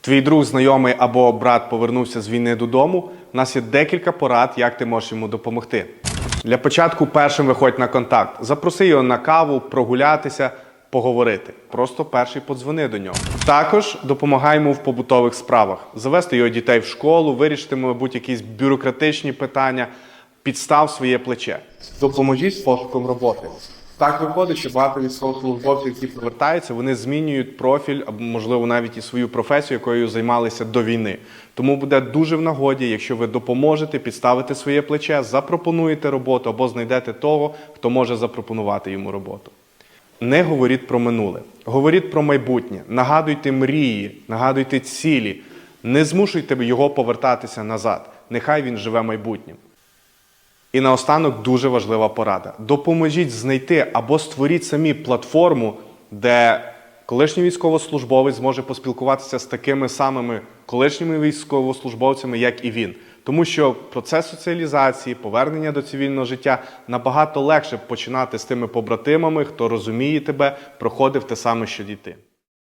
твій друг, знайомий або брат повернувся з війни додому, у нас є декілька порад, як ти можеш йому допомогти. Для початку першим виходь на контакт. Запроси його на каву, прогулятися, поговорити. Просто перший подзвони до нього. Також допомагай йому в побутових справах, завести його дітей в школу, вирішити, мабуть, якісь бюрократичні питання, підстав своє плече. Допоможіть з пошуком роботи. Так виходить, що багато військовослужбовців, які повертаються, вони змінюють профіль або, можливо, навіть і свою професію, якою займалися до війни. Тому буде дуже в нагоді, якщо ви допоможете підставити своє плече, запропонуєте роботу або знайдете того, хто може запропонувати йому роботу. Не говоріть про минуле, говоріть про майбутнє, нагадуйте мрії, нагадуйте цілі, не змушуйте його повертатися назад. Нехай він живе майбутнім. І наостанок дуже важлива порада. Допоможіть знайти або створіть самі платформу, де колишній військовослужбовець зможе поспілкуватися з такими самими колишніми військовослужбовцями, як і він. Тому що процес соціалізації, повернення до цивільного життя набагато легше починати з тими побратимами, хто розуміє тебе, проходив те саме, що діти.